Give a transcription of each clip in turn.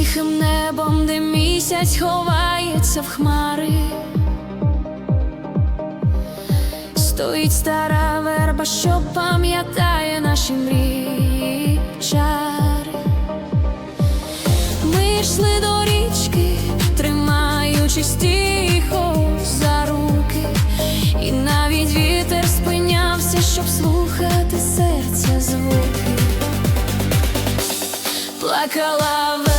тихим небом, де місяць ховається в хмари. Стоїть стара верба, що пам'ятає наші мрії чари. Ми йшли до річки, тримаючись тихо за руки, і навіть вітер спинявся, щоб слухати серця звуки. Плакала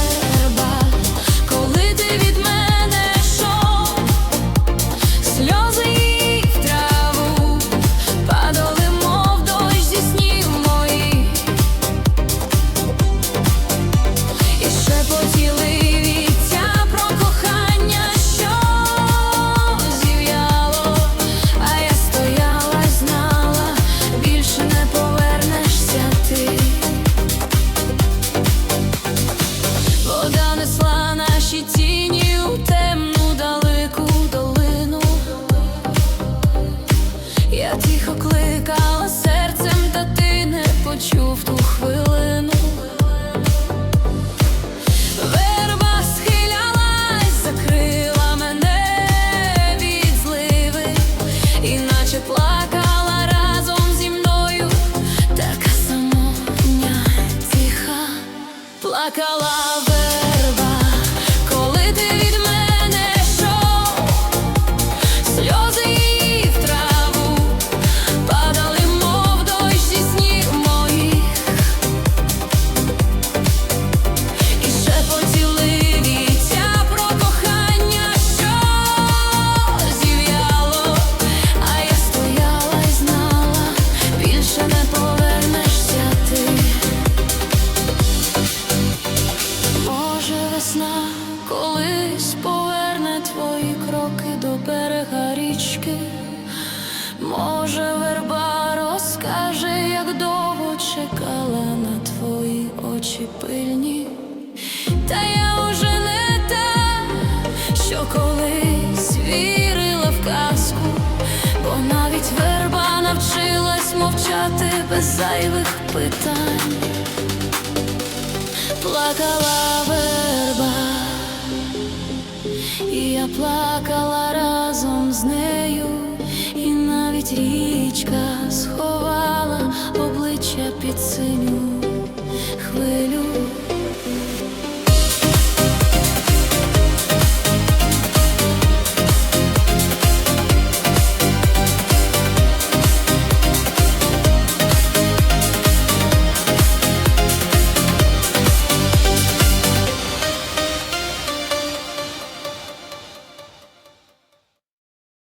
плакала річки. Може, верба розкаже, як довго чекала на твої очі пильні. Та я уже не та, що колись вірила в казку, бо навіть верба навчилась мовчати без зайвих питань. Плакала верба, і я плакала разом з нею, Річка схо.